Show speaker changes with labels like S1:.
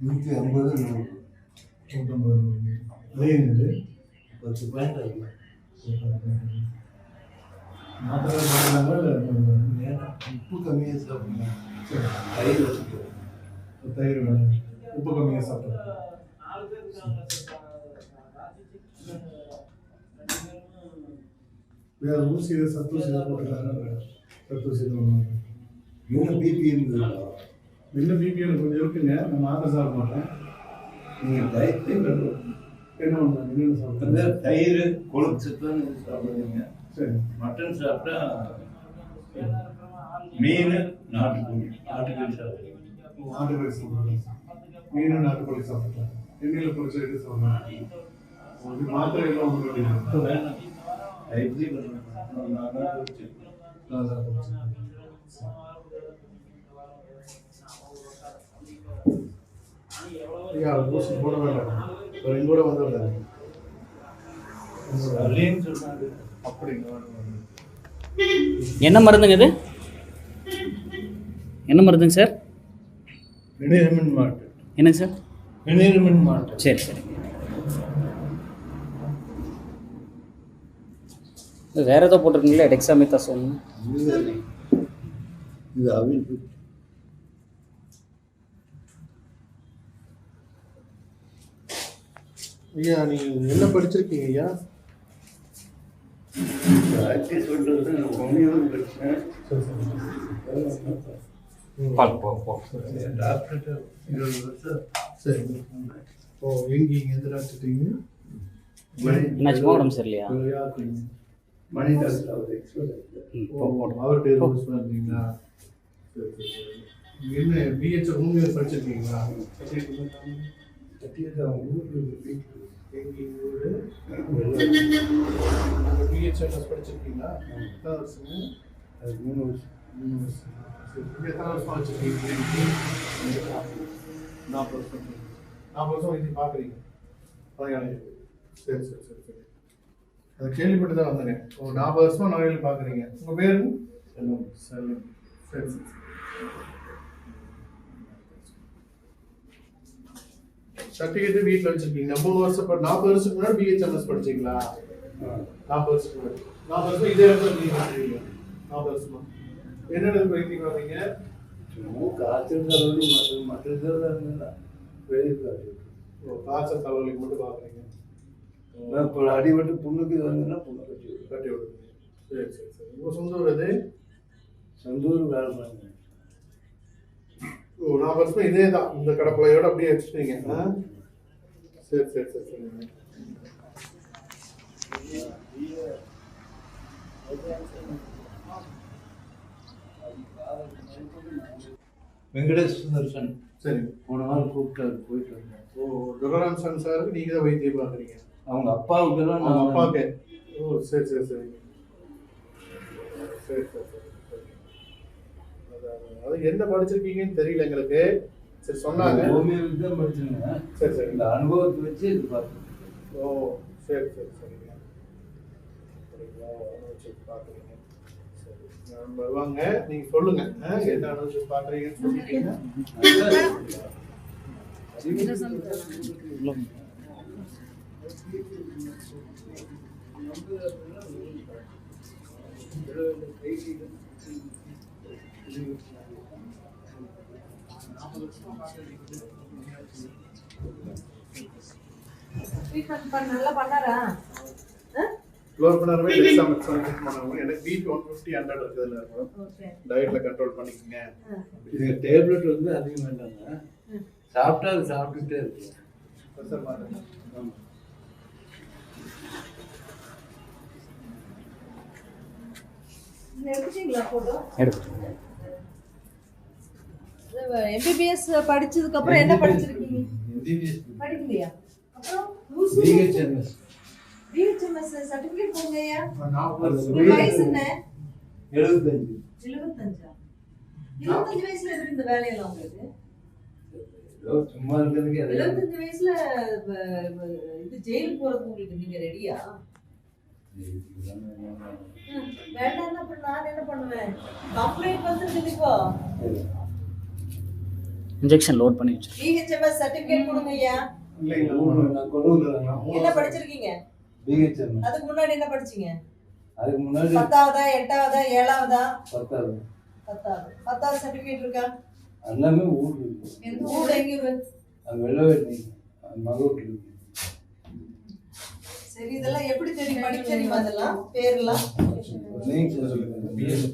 S1: நூற்றி ஐம்பது நூறு
S2: நூற்றம்பது ரூபாய்க்கு அதே என்னது
S1: பத்து பாயிண்ட் ஆகும்
S2: மாத்திரை
S1: ஏன்னா உப்பு கம்மியாக சாப்பிடுங்க தயிர் வச்சுக்கோ
S2: தயிர் வேணும் உப்பு கம்மியாக சாப்பிட்றேன் வேறு ஊசி இது சத்தூசி இதை போட்டுருக்காங்க சத்தூசி இது
S1: இன்னும் பிபி இருந்தது
S2: இன்னும் பிபி எனக்கு கொஞ்சம் இருக்குங்க. நான் மாத்திரை சாப்பிட மாட்டேன்
S1: நீங்கள் கண்ட்ரோல்
S2: என்ன பண்ணுறேன் என்னென்ன சாப்பிட்றேன்
S1: தயிர் கொழுப்பு சத்துன்னு சாப்பிடுவீங்க
S2: சரி.
S1: மட்டன் சாப்பிட்டா மீன் நாட்டுக்கோழி நாட்டுக்கோழி சாப்பிடுவீங்க
S2: நாட்டுக்கோழி சாப்பிட்றேன் மீன் நாட்டுக்கோழி சாப்பிட்றேன் எண்ணெயில் பொரிச்ச இது சாப்பிட்றேன் இது மாத்திரை எல்லாம் கிடையாது
S1: வேணாம். எப்படி பண்ணுறேன் நான் தான்
S2: ஐயா ஊசி போட வேண்டாம். ஒரு எங்கூட வந்து விடாது
S1: வரலேன்னு சொன்னாங்க
S2: அப்படிங்களா
S3: என்ன மருந்துங்க இது? என்ன மருந்துங்க சார்?
S1: வெனிரமன் மாட்டு.
S3: என்னங்க சார்?
S1: வெனிரமன் மாட்டு.
S3: சரி சரி. வேற ஏதோ போட்டிருக்கீங்களா டெக்ஸாமிதாசோன்
S1: இது இது அவிழ்
S2: ஐயா நீங்கள் என்ன படிச்சிருக்கீங்க ஐயா
S1: ஆக்டி சொல்றது ஒன்றியும் பிரச்சனை
S2: சரி சரி
S3: பால் போ போ
S1: டாக்டர்கிட்ட இருபது வருஷம்
S2: சரி ஓ எங்க இங்க எந்த டாக்டர்ட்டீங்க
S1: மணி
S3: என்னாச்சுமா உடம்பு சரியில்லையா?
S1: மணி அவர் எக்ஸ்பர்ட்
S3: ம்,
S2: ஓ
S3: போ. போடு
S2: அவர்கிட்ட இருபது வருஷமா இருந்தீங்களா என்ன பிஹெச் மூணு படிச்சிருக்கீங்களா?
S1: கட்டியது அவங்க
S2: எங்க ஊரு? பிஹெச் என்எஸ் படிச்சிருக்கீங்களா? எத்தனை வருஷங்க?
S1: அது மூணு வருஷம்.
S2: மூணு வருஷம். சரி எத்தனை வருஷமா வச்சிருக்கீங்க நாற்பது வருஷம். நாற்பது வருஷம் இது பார்க்குறீங்க பழைய சரி சரி சரி சரி. அதை கேள்விப்பட்டு தான் வந்தேங்க ஒரு நாற்பது வருஷமா நோயாளி பார்க்குறீங்க உங்கள் பேரு? செல்வம். செல்வம். சரி சரி. சர்டிஃபிகேட் வீட்டில் வச்சிருக்கீங்க. மூணு வருஷம் நாற்பது வருஷத்துக்கு முன்னாடி பிஹெச்எம்எஸ் படிச்சீங்களா? நாற்பது வருஷத்துக்கு முன்னாடி. நாற்பது வருஷம் இதே இடத்துல நீங்க படிக்கிறீங்க. நாற்பது வருஷமா. என்னென்ன பார்த்தீங்க
S1: சும்மா காய்ச்சல் தலைவலி மற்ற மற்ற இதெல்லாம் வெளியே காய்ச்சல்
S2: தலைவலிக்கு மட்டும் பார்க்குறீங்க.
S1: இப்போ அடிபட்டு புண்ணுக்கு இது வந்ததுன்னா புண்ணு கட்டி
S2: கட்டி விடுங்க சரி சரி சரி. உங்கள் சொந்த ஊர்
S1: சொந்தூர் வேலை பண்ணாங்க
S2: நாற்பது வருஷமா இதே தான் இந்த கடப்பலையோட அப்படியே வச்சுட்டீங்க. ஆ? சரி சரி சரி சரிங்க
S1: வெங்கடேஷ் சுதர்சன்
S2: சரி.
S1: போன நாள் கூப்பிட்டாரு போயிட்டு வந்தேன்
S2: ஓ துரராம் சன் சாருக்கு நீங்கள் தான் வைத்தியம் பார்க்குறீங்க.
S1: அவங்க அப்பாவுக்கெல்லாம்
S2: அவங்க
S1: நான்
S2: அப்பாவுக்கு. ஓ சரி சரி. சரி சரி சரி சரி சரி. அதான், அதான். அது என்ன படிச்சிருக்கீங்கன்னு தெரியல எங்களுக்கு. சரி சொன்னாங்க.
S1: ஹோமியோபதி தான் படிச்சிருந்தேன்.
S2: சரி சரி.
S1: இந்த அனுபவத்தை வச்சு இது பார்த்தேன்
S2: ஓ சரி சரி சரிங்க அப்படிங்களா? அனுபவிச்சு பார்க்குறீங்க. சரி நான் வருவாங்க நீங்கள் சொல்லுங்க. என்ன அனுபவிச்சு பார்க்குறீங்கன்னு சொல்லிட்டீங்க
S4: ட்ரீட்மெண்ட் பண்ண நல்லா பண்ணாரா ஆ?
S2: ஃப்ளோர் பண்ணாருமே எக்ஸாம் எக்ஸாம் பண்ணாங்க எனக்கு பிபி ஒன் ஃபிஃப்டி ஹண்ட்ரட் இருக்குதுல
S4: ஓகே
S2: டயட்டில் கண்ட்ரோல் பண்ணிக்கங்க.
S1: இது டேப்லெட் வந்து அதிகம் வேண்டாங்க. சாப்பிட்டா அது சாப்பிட்டுட்டே இருக்கு.
S4: எடுத்துட்டீங்களா போட்டோ
S3: எடுத்து
S4: எம்பிபிஎஸ் படிச்சதுக்கு அப்புறம் என்ன படிச்சிருக்கீங்க. படிக்கலையா? அப்புறம்
S1: BHMS.
S4: பிஹெச்எம்எஸ் சர்டிபிகேட் போங்கய்யா வயசு என்ன?
S1: எழுபத்தஞ்சு.
S4: எழுபத்தஞ்சா? வயசுல எப்படி இந்த வேலையெல்லாம் உங்களுக்கு? எழுபத்தஞ்சு வயசுல இது ஜெயிலுக்கு போறதுக்கு உங்களுக்கு நீங்க ரெடியா வேண்டாம் அப்புறம் நான் என்ன பண்ணுவேன்? கம்ப்ளைண்ட் வந்துருக்குது இப்போ
S3: இன்ஜெக்ஷன் லோட் பண்ணி
S4: பிஹெச்எம்எஸ் சர்டிபிகேட் கொடுங்க ஐயா என்ன படிச்சிருக்கீங்க?
S1: பிஹெச்எம்
S4: அதுக்கு முன்னாடி என்ன படிச்சீங்க?
S1: அதுக்கு முன்னாடி
S4: பத்தாவதா எட்டாவதா ஏழாவதா?
S1: பத்தாவது.
S4: பத்தாவது. பத்தாவது சர்டிபிகேட் இருக்கா?
S1: எல்லாமே ஊர்ல இருக்கு.
S4: எந்த ஊர்ல எங்க இருக்கு?
S1: அது வெள்ளவேட்டி மகூட்டில் இருக்கு.
S4: சரி இதெல்லாம் எப்படி தெரியும்? படிக்க தெரியுமா அதெல்லாம் பேர்லாம்?
S1: நீங்க சொல்லுங்க.